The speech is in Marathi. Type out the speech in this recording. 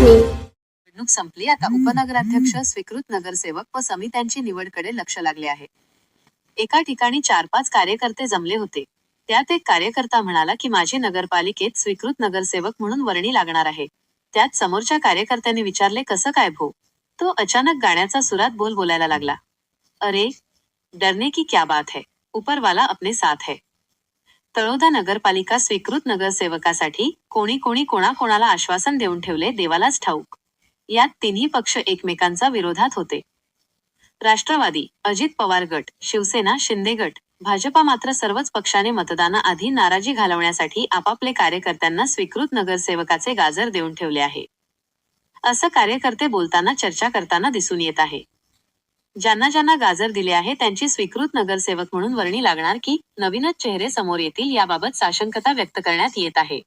निवडणूक संपली. आता उपनगराध्यक्ष स्वीकृत नगरसेवक व समित्यांची निवडकडे लक्ष लागले आहे. एका ठिकाणी चार पाच कार्यकर्ते जमले होते. त्यात एक कार्यकर्ता म्हणाला की माझी नगरपालिकेत स्वीकृत नगरसेवक म्हणून वर्णी लागणार आहे. त्यात समोरच्या कार्यकर्त्याने विचारले कसं काय भो? तो अचानक गाण्याचा सुरात बोल बोलायला लागला. अरे डरने की क्या बात है? ऊपरवाला अपने साथ है. तळोदा नगरपालिका स्वीकृत नगरसेवकासाठी कोणी कोणी कोणाकोणाला आश्वासन देऊन ठेवले देवालाच ठाऊक. यात तिन्ही पक्ष एकमेकांचा विरोधात होते. राष्ट्रवादी अजित पवार गट शिवसेना शिंदे गट भाजपा मात्र सर्वच पक्षाने मतदानाआधी नाराजी घालवण्यासाठी आपापले कार्यकर्त्यांना स्वीकृत नगरसेवकाचे गाजर देऊन ठेवले आहे. असं कार्यकर्ते बोलताना चर्चा करताना दिसून येत आहे. ज्यांना ज्यांना गाजर दिले आहे त्यांची स्वीकृत नगरसेवक म्हणून वर्णी लागणार की नवीनच चेहरे समोर येतील याबाबत साशंकता व्यक्त करण्यात येत आहे.